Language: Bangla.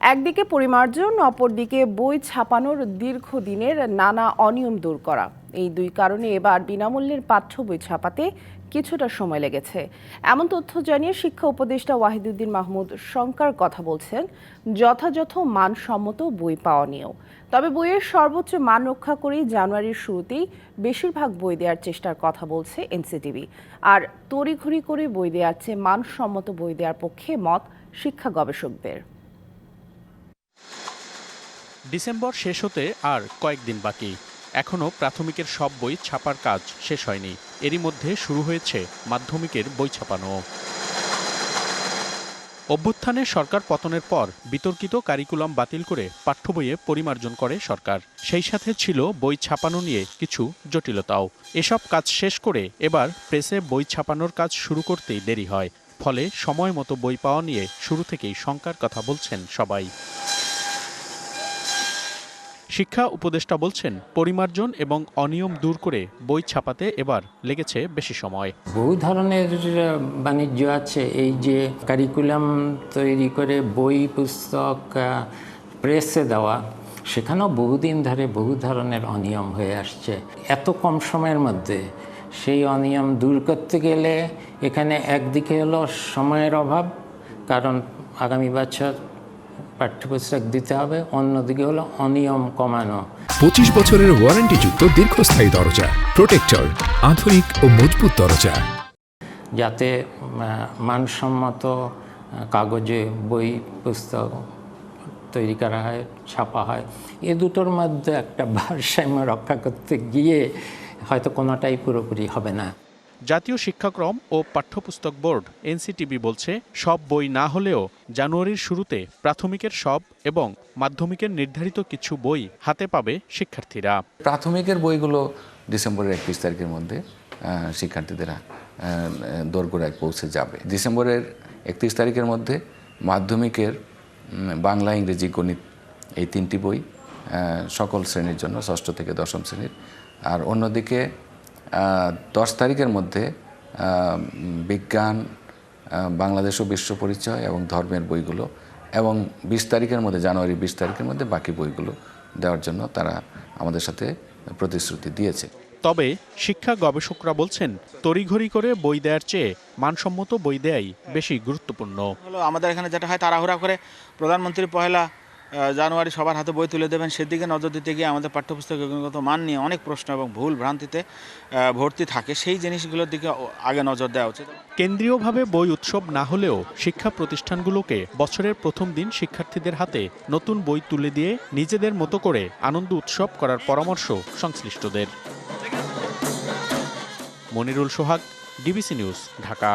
একদিকে পরিমার্জন, অপরদিকে বই ছাপানোর দীর্ঘদিনের নানা অনিয়ম দূর করা। এই দুই কারণে এবার বিনামূল্যের পাঠ্য বই ছাপাতে কিছুটা সময় লেগেছে। এমন তথ্য জানিয়ে শিক্ষা উপদেষ্টা ওয়াহিদুদ্দিন মাহমুদ শঙ্কার কথা বলছেন, যথাযথ মানসম্মত বই পাওয়া নিয়েও। তবে বইয়ের সর্বোচ্চ মান রক্ষা করেই জানুয়ারির শুরুতেই বেশিরভাগ বই দেওয়ার চেষ্টার কথা বলছে এনসিটিভি। আর তড়িঘড়ি করে বই দেওয়ার চেয়ে মানসম্মত বই দেওয়ার পক্ষে মত শিক্ষা গবেষকদের। ডিসেম্বর শেষ হতে আর কয়েকদিন বাকি। এখনও প্রাথমিকের সব বই ছাপার কাজ শেষ হয়নি। এরই মধ্যে শুরু হয়েছে মাধ্যমিকের বই ছাপানো। অভ্যুত্থানে সরকার পতনের পর বিতর্কিত কারিকুলাম বাতিল করে পাঠ্য বইয়ে পরিমার্জন করে সরকার। সেই সাথে ছিল বই ছাপানো নিয়ে কিছু জটিলতাও। এসব কাজ শেষ করে এবার প্রেসে বই ছাপানোর কাজ শুরু করতেই দেরি হয়। ফলে সময় মতো বই পাওয়া নিয়ে শুরু থেকেই শঙ্কার কথা বলছেন সবাই। শিক্ষা উপদেষ্টা বলছেন, পরিমার্জন এবং অনিয়ম দূর করে বই ছাপাতে এবার লেগেছে বেশি সময়। বহু ধরনের বাণিজ্য আছে। এই যে কারিকুলাম তৈরি করে বই, পুস্তক প্রেসে দেওয়া, সেখানেও বহুদিন ধরে বহু ধরনের অনিয়ম হয়ে আসছে। এত কম সময়ের মধ্যে সেই অনিয়ম দূর করতে গেলে এখানে একদিকে হলো সময়ের অভাব, কারণ আগামী বছর পাঠ্যপুস্তক দিতে হবে অন্যদিকে হলো অনিয়ম কমানো। পঁচিশ বছরের ওয়ারেন্টিযুক্ত দীর্ঘস্থায়ী দরজা প্রোটেক্টর আধুনিক ও মজবুত দরজা। যাতে মানসম্মত কাগজে বই পুস্তক তৈরি করা হয় ছাপা হয় এ দুটোর মধ্যে একটা ভারসাম্য রক্ষা করতে গিয়ে হয়তো কোনোটাই পুরোপুরি হবে না। জাতীয় শিক্ষাক্রম ও পাঠ্যপুস্তক বোর্ড, এনসিটিবি বলছে, সব বই না হলেও জানুয়ারির শুরুতে প্রাথমিকের সব এবং মাধ্যমিকের নির্ধারিত কিছু বই হাতে পাবে শিক্ষার্থীরা। প্রাথমিকের বইগুলো ডিসেম্বরের একত্রিশ তারিখের মধ্যে শিক্ষার্থীদের দোরগোড়ায় পৌঁছে যাবে। ডিসেম্বরের একত্রিশ তারিখের মধ্যে মাধ্যমিকের বাংলা, ইংরেজি, গণিত এই তিনটি বই সকল শ্রেণির জন্য, ষষ্ঠ থেকে দশম শ্রেণির। আর অন্যদিকে দশ তারিখের মধ্যে বিজ্ঞান বাংলাদেশ ও বিশ্ব পরিচয় এবং ধর্মের বইগুলো এবং বিশ তারিখের মধ্যে জানুয়ারি বিশ তারিখের মধ্যে বাকি বইগুলো দেওয়ার জন্য তারা আমাদের সাথে প্রতিশ্রুতি দিয়েছে। তবে শিক্ষা গবেষকরা বলছেন তড়িঘড়ি করে বই দেওয়ার চেয়ে মানসম্মত বই দেয়াই বেশি গুরুত্বপূর্ণ। হলো আমাদের এখানে যেটা হয় তাড়াহুড়া করে প্রধানমন্ত্রী পহেলা জানুয়ারি সবার হাতে বই তুলে দেবেন। সেদিকে নজর দিতে গিয়ে আমাদের পাঠ্যপুস্তকের গুণগত মান নিয়ে অনেক প্রশ্ন এবং ভুল ভ্রান্তিতে ভর্তি থাকে। সেই জিনিসগুলোর দিকে আগে নজর দেওয়া উচিত। কেন্দ্রীয়ভাবে বই উৎসব না হলেও শিক্ষা প্রতিষ্ঠানগুলোকে বছরের প্রথম দিন শিক্ষার্থীদের হাতে নতুন বই তুলে দিয়ে নিজেদের মতো করে আনন্দ উৎসব করার পরামর্শ সংশ্লিষ্টদের। Monirul Sohag, DBC news, Dhaka.